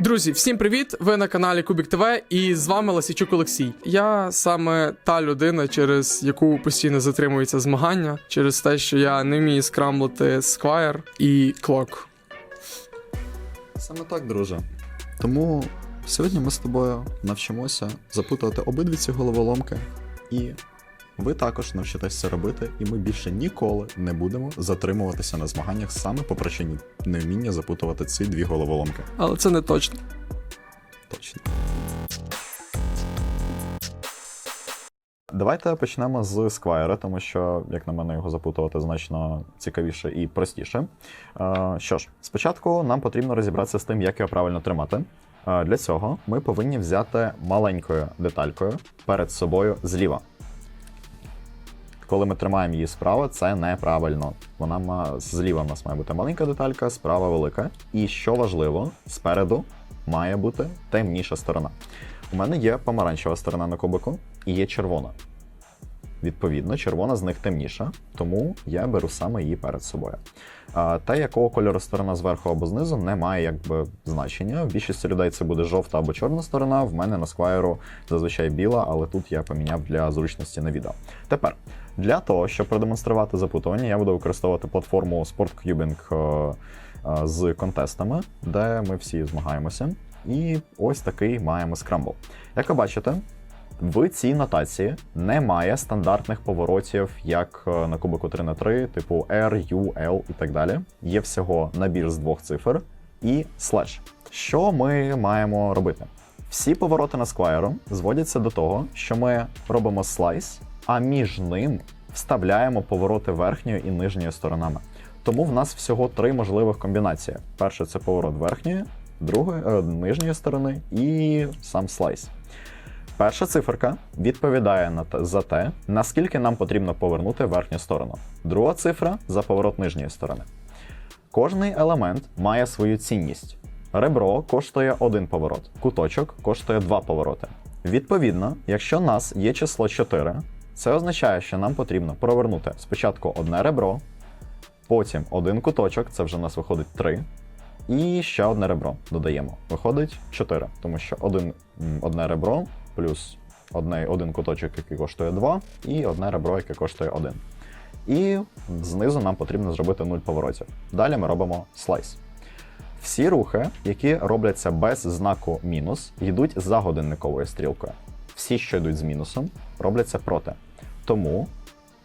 Друзі, всім привіт! Ви на каналі Кубік ТВ і з вами Ласічук Олексій. Я саме та людина, через яку постійно затримуються змагання, через те, що я не вмію скрамблити Squire і Clock. Саме так, друже. Тому сьогодні ми з тобою навчимося запутувати обидві ці головоломки, і ви також навчитесь це робити, і ми більше ніколи не будемо затримуватися на змаганнях саме по причині невміння запутувати ці дві головоломки. Але це не точно. Точно. Давайте почнемо з Сквайра, тому що, як на мене, його запутувати значно цікавіше і простіше. Е, Що ж, спочатку нам потрібно розібратися з тим, як його правильно тримати. Е, Для цього ми повинні взяти маленькою деталькою перед собою зліва. Коли ми тримаємо її справа, це неправильно. Вона ма... зліва в нас має бути маленька деталька, справа велика. І що важливо, спереду має бути темніша сторона. У мене є помаранчева сторона на кубику і є червона. Відповідно, червона з них темніша, тому я беру саме її перед собою. А, те, якого кольору сторона зверху або знизу, не має якби значення. В більшості людей це буде жовта або чорна сторона. В мене на сквайру зазвичай біла, але тут я поміняв для зручності на відео. Тепер для того, щоб продемонструвати запутування, я буду використовувати платформу SportCubing е, е, з контестами, де ми всі змагаємося. І ось такий маємо скрамбл. Як ви бачите, в цій нотації немає стандартних поворотів, як е, на кубику 3 на 3 типу R, U, L і так далі. Є всього набір з двох цифр і слеш. Що ми маємо робити? Всі повороти на сквайру зводяться до того, що ми робимо слайс, а між ним вставляємо повороти верхньої і нижньої сторонами. Тому в нас всього три можливих комбінації: перше це поворот верхньої, другої е, нижньої сторони і сам слайс. Перша циферка відповідає на те, за те, наскільки нам потрібно повернути верхню сторону. Друга цифра за поворот нижньої сторони. Кожний елемент має свою цінність. Ребро коштує один поворот, куточок коштує два повороти. Відповідно, якщо нас є число 4, це означає, що нам потрібно провернути спочатку одне ребро, потім один куточок, це вже у нас виходить 3, і ще одне ребро додаємо. Виходить 4, тому що один, одне ребро плюс одне, один куточок, який коштує 2, і одне ребро, яке коштує 1. І знизу нам потрібно зробити 0 поворотів. Далі ми робимо слайс. Всі рухи, які робляться без знаку мінус, йдуть за годинниковою стрілкою. Всі, що йдуть з мінусом, робляться проти. Тому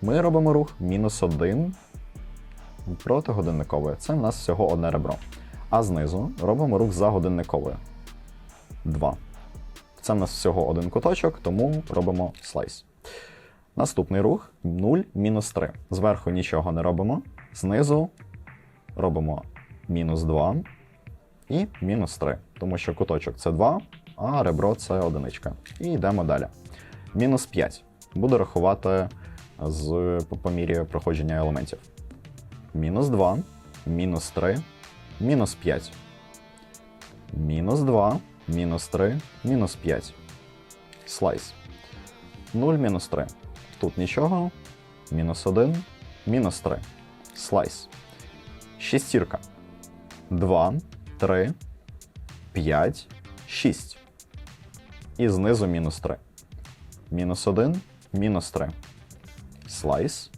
ми робимо рух мінус 1 проти годинникової. Це в нас всього одне ребро. А знизу робимо рух за годинниковою. 2. Це в нас всього один куточок, тому робимо слайс. Наступний рух 0 мінус 3. Зверху нічого не робимо. Знизу робимо мінус 2 і мінус 3. Тому що куточок це 2, а ребро це одиничка. І йдемо далі. Мінус 5. Буду рахувати з, по, по мірі проходження елементів. Мінус 2, мінус 3, мінус 5. Мінус 2, мінус 3, мінус 5. Слайс. 0, мінус 3. Тут нічого. Мінус 1, мінус 3. Слайс. Шістірка. 2, 3, 5, 6. І знизу мінус 3. Мінус 1, мінус 3. Слайс.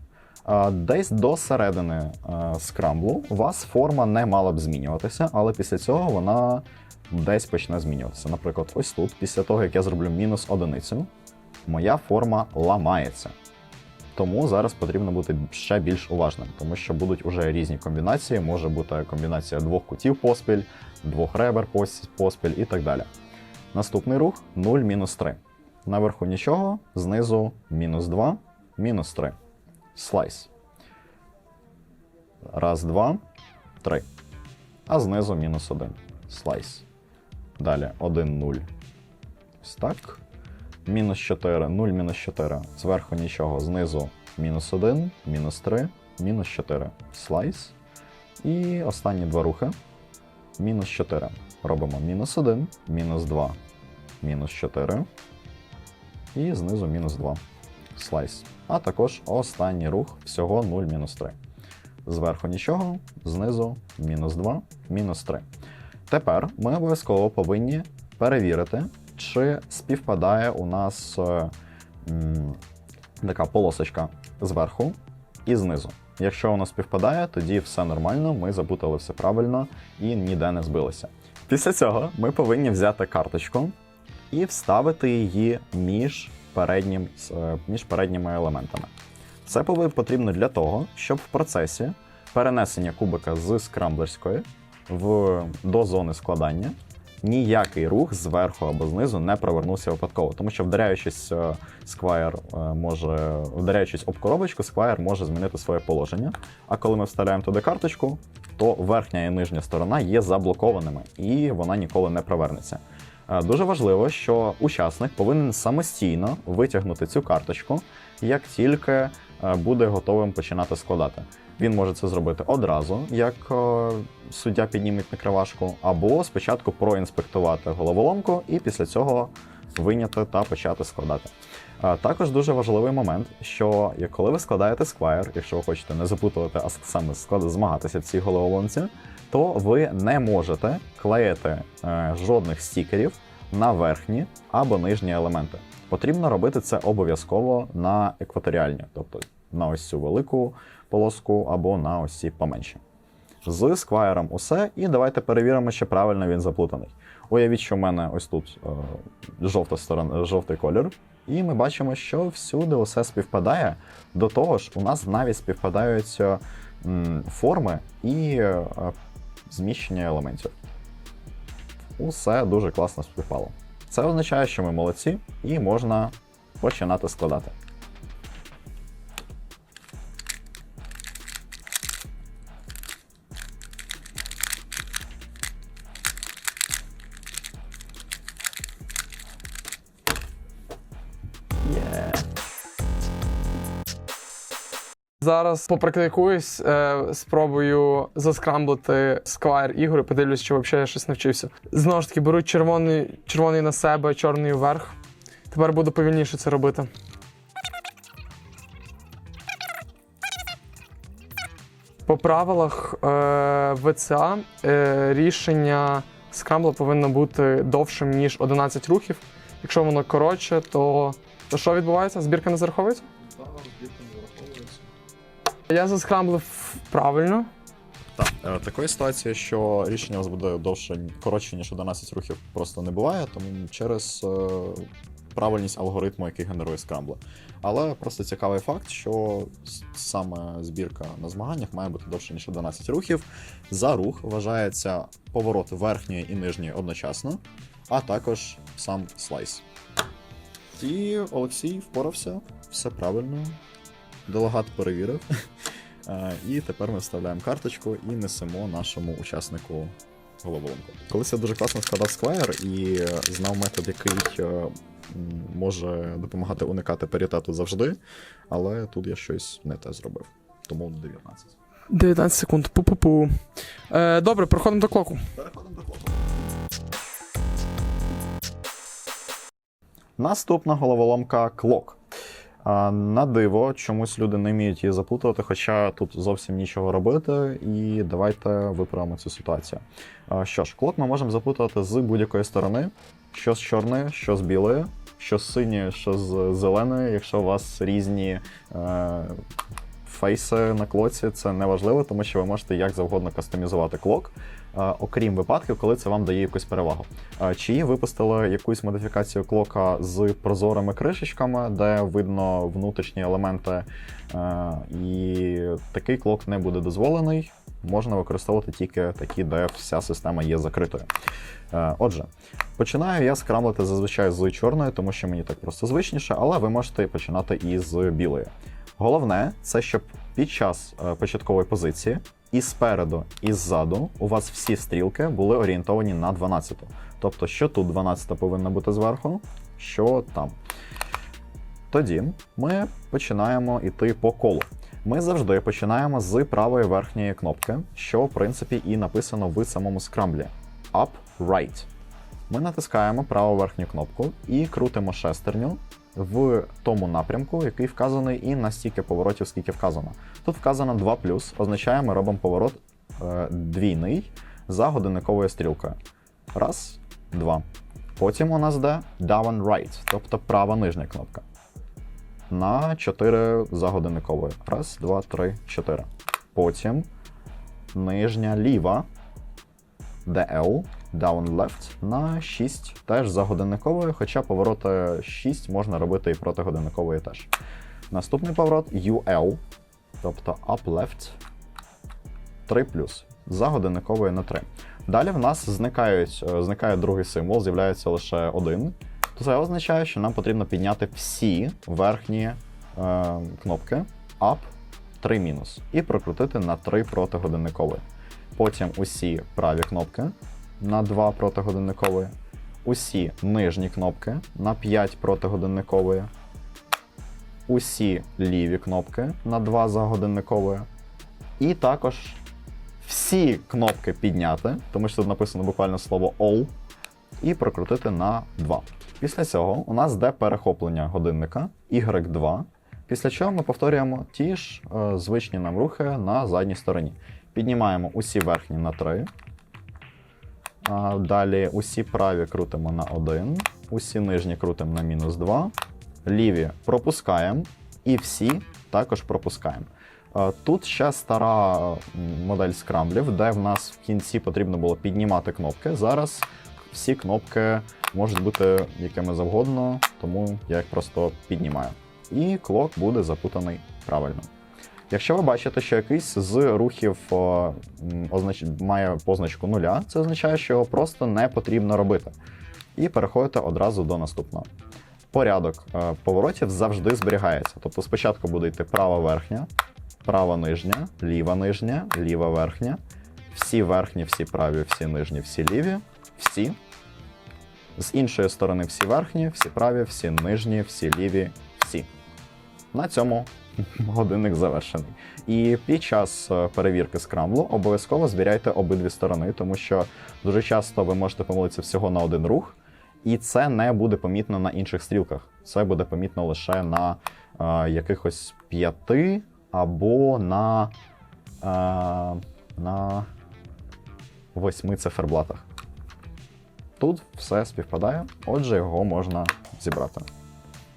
Десь до середини скрамблу у вас форма не мала б змінюватися, але після цього вона десь почне змінюватися. Наприклад, ось тут, після того, як я зроблю мінус одиницю, моя форма ламається. Тому зараз потрібно бути ще більш уважним, тому що будуть уже різні комбінації. Може бути комбінація двох кутів поспіль, двох ребер поспіль і так далі. Наступний рух 0, мінус 3. Наверху нічого, знизу мінус 2, мінус 3. Слайс. Раз, два, три. А знизу мінус 1. Слайс. Далі 1, 0. Ось так. Мінус 4, 0, мінус 4. Зверху нічого, знизу мінус 1, мінус 3, мінус 4. Слайс. І останні два рухи. Мінус 4. Робимо мінус 1, мінус 2, мінус 4. І знизу мінус 2. Слайс. А також останній рух всього 0, мінус 3. Зверху нічого, знизу мінус 2, мінус 3. Тепер ми обов'язково повинні перевірити, чи співпадає у нас е, м, така полосочка зверху і знизу. Якщо воно співпадає, тоді все нормально, ми запутали все правильно і ніде не збилися. Після цього ми повинні взяти карточку і вставити її між, переднім, е, між передніми елементами. Це потрібно для того, щоб в процесі перенесення кубика з скрамблерської в, до зони складання ніякий рух зверху або знизу не провернувся випадково. Тому що вдаряючись е, сквайр е, може, вдаряючись об коробочку, сквайр може змінити своє положення. А коли ми вставляємо туди карточку, то верхня і нижня сторона є заблокованими, і вона ніколи не провернеться. Е, Дуже важливо, що учасник повинен самостійно витягнути цю карточку, як тільки е, буде готовим починати складати. Він може це зробити одразу, як е, суддя підніметь накривашку, або спочатку проінспектувати головоломку і після цього виняти та почати складати. Також дуже важливий момент, що коли ви складаєте сквайр, якщо ви хочете не запутувати, а саме змагатися в цій головоломці, то ви не можете клеїти е, жодних стікерів на верхні або нижні елементи. Потрібно робити це обов'язково на екваторіальні, тобто на ось цю велику полоску або на ось ці поменші. З сквайром усе, і давайте перевіримо, чи правильно він заплутаний. Уявіть, що в мене ось тут е, жовта сторона, жовтий колір, і ми бачимо, що всюди усе співпадає. До того ж, у нас навіть співпадають е, м, форми і е, зміщення елементів. Усе дуже класно співпало. Це означає, що ми молодці, і можна починати складати. Зараз попрактикуюсь, е, спробую заскрамблити сквайр ігор подивлюсь, чи взагалі я щось навчився. Знову ж таки, беру червоний, червоний на себе, чорний вверх. Тепер буду повільніше це робити. По правилах е, ВЦА е, рішення скрамбла повинно бути довшим, ніж 11 рухів. Якщо воно коротше, то, то що відбувається? Збірка не зараховується? Я заскрамблив правильно. Так, е, такої ситуації, що рішення вас буде довше коротше, ніж 11 рухів, просто не буває, тому через е, правильність алгоритму, який генерує скрамбли. Але просто цікавий факт, що саме збірка на змаганнях має бути довше, ніж 11 рухів. За рух вважається поворот верхньої і нижньої одночасно, а також сам слайс. І Олексій впорався, все правильно. Делегат перевірив. Е, І тепер ми вставляємо карточку і несемо нашому учаснику головоломку. Колись я дуже класно складав сквайр і знав метод, який е, може допомагати уникати паритету завжди, але тут я щось не те зробив. Тому 19. 19 секунд. Пу-пу-пу. Е, добре, проходимо до клоку. Переходимо до клопу. Наступна головоломка клок. На диво, чомусь люди не вміють її заплутувати, хоча тут зовсім нічого робити, і давайте виправимо цю ситуацію. Що ж, клок ми можемо заплутати з будь-якої сторони, що з чорної, що з білої, що з синьої, що з зеленої. Якщо у вас різні е, фейси на клоці, це не важливо, тому що ви можете як завгодно кастомізувати клок. Окрім випадків, коли це вам дає якусь перевагу. Чи випустили якусь модифікацію клока з прозорими кришечками, де видно внутрішні елементи, і такий клок не буде дозволений. Можна використовувати тільки такі, де вся система є закритою. Отже, починаю я скрамлити зазвичай з чорної, тому що мені так просто звичніше, але ви можете починати і з білої. Головне, це щоб під час е, початкової позиції і спереду, і ззаду у вас всі стрілки були орієнтовані на 12. Тобто, що тут 12 повинна бути зверху, що там. Тоді ми починаємо йти по колу. Ми завжди починаємо з правої верхньої кнопки, що в принципі і написано в самому скрамблі Up Right. Ми натискаємо праву верхню кнопку і крутимо шестерню в тому напрямку, який вказаний, і на стільки поворотів, скільки вказано. Тут вказано 2 означає, ми робимо поворот е, двійний за годинниковою стрілкою. Раз, два. Потім у нас йде down right, тобто права нижня кнопка. На 4 за годинниковою. Раз, два, три, чотири. Потім нижня ліва DL, down left на 6 теж за годинниковою, хоча повороти 6 можна робити і проти годинникової теж. Наступний поворот UL, тобто up left 3 за годинниковою на 3. Далі в нас зникають, е, зникає другий символ, з'являється лише один. Це означає, що нам потрібно підняти всі верхні е, кнопки up 3 мінус і прокрутити на 3 проти годинникової. Потім усі праві кнопки на 2 проти годинникової, усі нижні кнопки на 5 проти годинникової, усі ліві кнопки на 2 за годинниковою, і також всі кнопки підняти, тому що тут написано буквально слово all, і прокрутити на 2. Після цього у нас йде перехоплення годинника Y2, після чого ми повторюємо ті ж е, звичні нам рухи на задній стороні. Піднімаємо усі верхні на 3. А, далі усі праві крутимо на 1, усі нижні крутимо на мінус 2, ліві пропускаємо, і всі також пропускаємо. Тут ще стара модель скрамблів, де в нас в кінці потрібно було піднімати кнопки. Зараз всі кнопки можуть бути якими завгодно, тому я їх просто піднімаю. І клок буде запутаний правильно. Якщо ви бачите, що якийсь з рухів означ... має позначку нуля, це означає, що його просто не потрібно робити. І переходите одразу до наступного. Порядок е, поворотів завжди зберігається. Тобто спочатку буде йти права верхня, права нижня, ліва нижня, ліва верхня, всі верхні, всі праві, всі нижні, всі ліві, всі. З іншої сторони всі верхні, всі праві, всі нижні, всі ліві, всі. На цьому годинник завершений. І під час е, перевірки скрамблу обов'язково звіряйте обидві сторони, тому що дуже часто ви можете помилитися всього на один рух, і це не буде помітно на інших стрілках. Це буде помітно лише на е, якихось п'яти або на, е, на восьми циферблатах. Тут все співпадає, отже, його можна зібрати.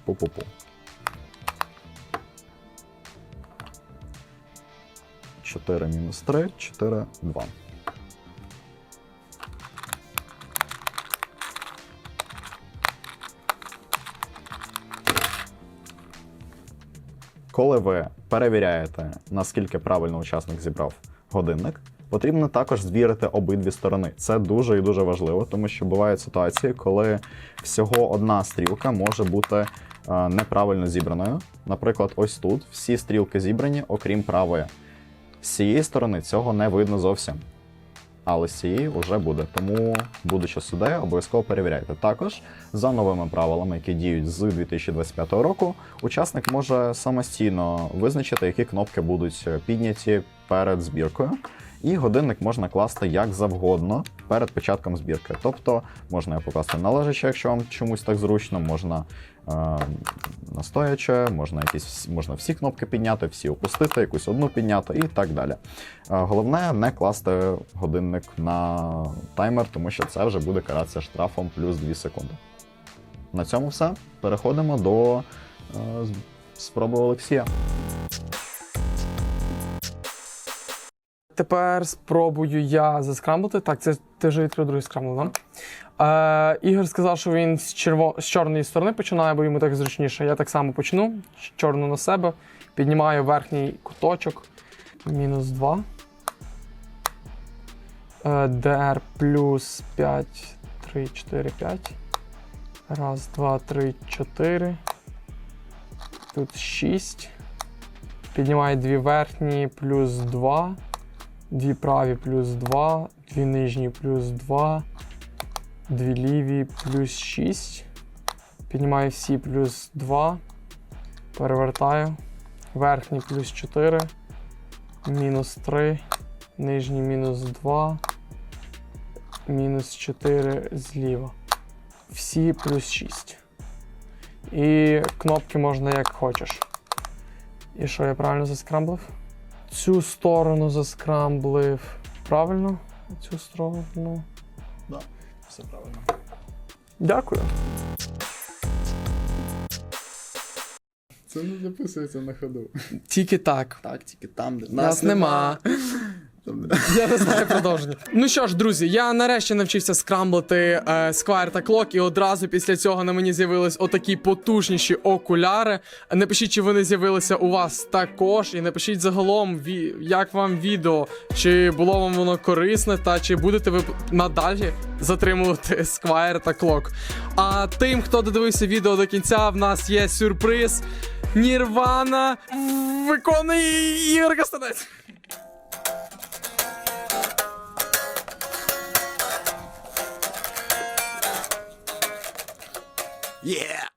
Пу-пу-пу. 4 мінус 3, 4, 2. Коли ви перевіряєте, наскільки правильно учасник зібрав годинник, потрібно також звірити обидві сторони. Це дуже і дуже важливо, тому що бувають ситуації, коли всього одна стрілка може бути е, неправильно зібраною. Наприклад, ось тут всі стрілки зібрані, окрім правої. З цієї сторони цього не видно зовсім. Але з цієї вже буде. Тому, будучи суддею, обов'язково перевіряйте. Також за новими правилами, які діють з 2025 року, учасник може самостійно визначити, які кнопки будуть підняті перед збіркою. І годинник можна класти як завгодно перед початком збірки. Тобто можна його покласти належаче, якщо вам чомусь так зручно, можна настояче, можна якісь можна всі кнопки підняти, всі опустити, якусь одну підняти і так далі. Головне не класти годинник на таймер, тому що це вже буде каратися штрафом плюс 2 секунди. На цьому все. Переходимо до е, спроби Олексія. Тепер спробую я заскрамблити. Так, це ти вже відкрив другий скрамбл, да? Е, Ігор сказав, що він з, черво... з чорної сторони починає, бо йому так зручніше. Я так само почну. Чорну на себе. Піднімаю верхній куточок. Мінус 2. Е, DR плюс 5, 3, 4, 5. Раз, два, три, чотири. Тут 6. Піднімаю дві верхні плюс 2. Дві праві плюс 2, дві нижні плюс 2, дві ліві плюс 6. Піднімаю всі плюс 2. Перевертаю. Верхній плюс 4, мінус 3, нижній мінус 2, мінус 4 зліва. Всі плюс 6. І кнопки можна як хочеш. І що, я правильно заскрамблив? Цю сторону заскрамблив правильно. цю сторону. Да, все правильно. Дякую. Це не записується на ходу. Тільки так. Так, тільки там, де Нас нема. Я не знаю продовження. Ну що ж, друзі, я нарешті навчився скрамблити е, Squire та Clock, і одразу після цього на мені з'явились отакі потужніші окуляри. Напишіть, чи вони з'явилися у вас також, і напишіть загалом, як вам відео, чи було вам воно корисне, та чи будете ви надалі затримувати Squire та Clock. А тим, хто додивився відео до кінця, в нас є сюрприз. Нірвана виконує Ігор Кастанець. Yeah.